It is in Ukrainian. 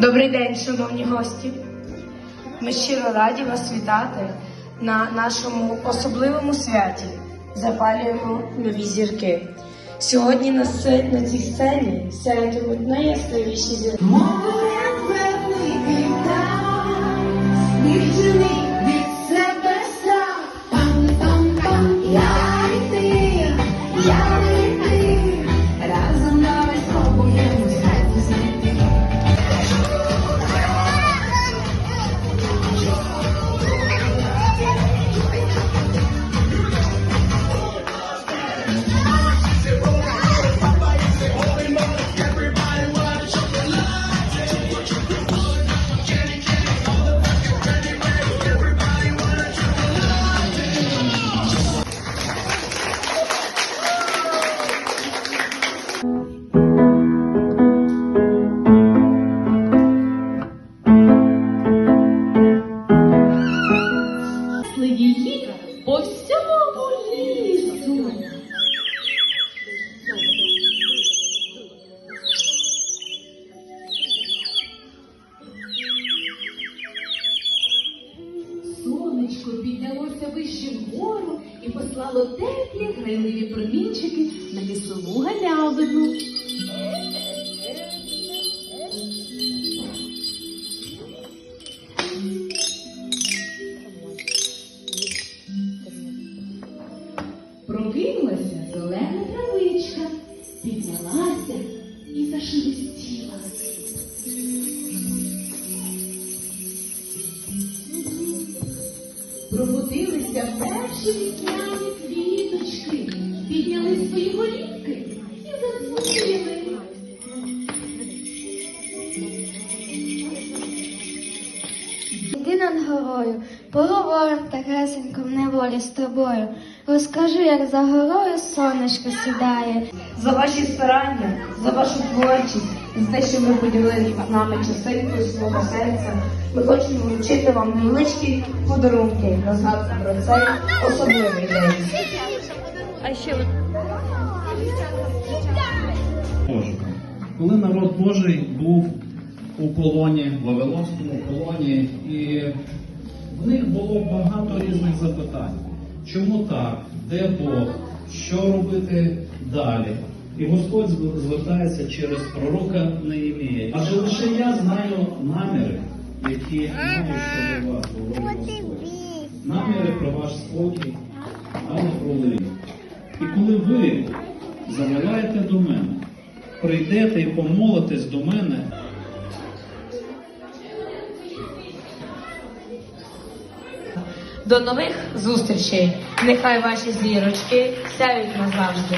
Добрий день, шановні гості. Ми щиро раді вас вітати на нашому особливому святі. Запалюємо нові зірки. Сьогодні на, сце- на цій сцені сяятимуть найяскравіші зірки. Її по всьому лісу. Сонечко піднялося вище вгору і послало теплі грайливі промінчики на лісову галявину. Прокинулася зелена травичка, піднялася і зашелестіла. Пробудилися перші весняні квіточки, підняли свої голівки і задзвонили. Іди над горою, поговорим такесенько в неволі з тобою. Розкажи, як за горою сонечко сідає. За ваші старання, за вашу творчість, за те, що ви поділили з нами частинкою свого серця. Ми хочемо вручити вам невеличкі подарунки на згадку про цей особливий день. Божого. Коли народ Божий був у полоні, в Вавилонському полоні, і в них було багато різних запитань. Чому так? Де Бог? Що робити далі? І Господь звертається через пророка Неємія. Адже лише я знаю наміри, які маю щодо вас, говорить Господь. Наміри про ваш спокій, а не про лихо. І коли ви завелаєте до мене, прийдете і помолитесь до мене, До нових зустрічей. Нехай ваші зірочки сяють назавжди.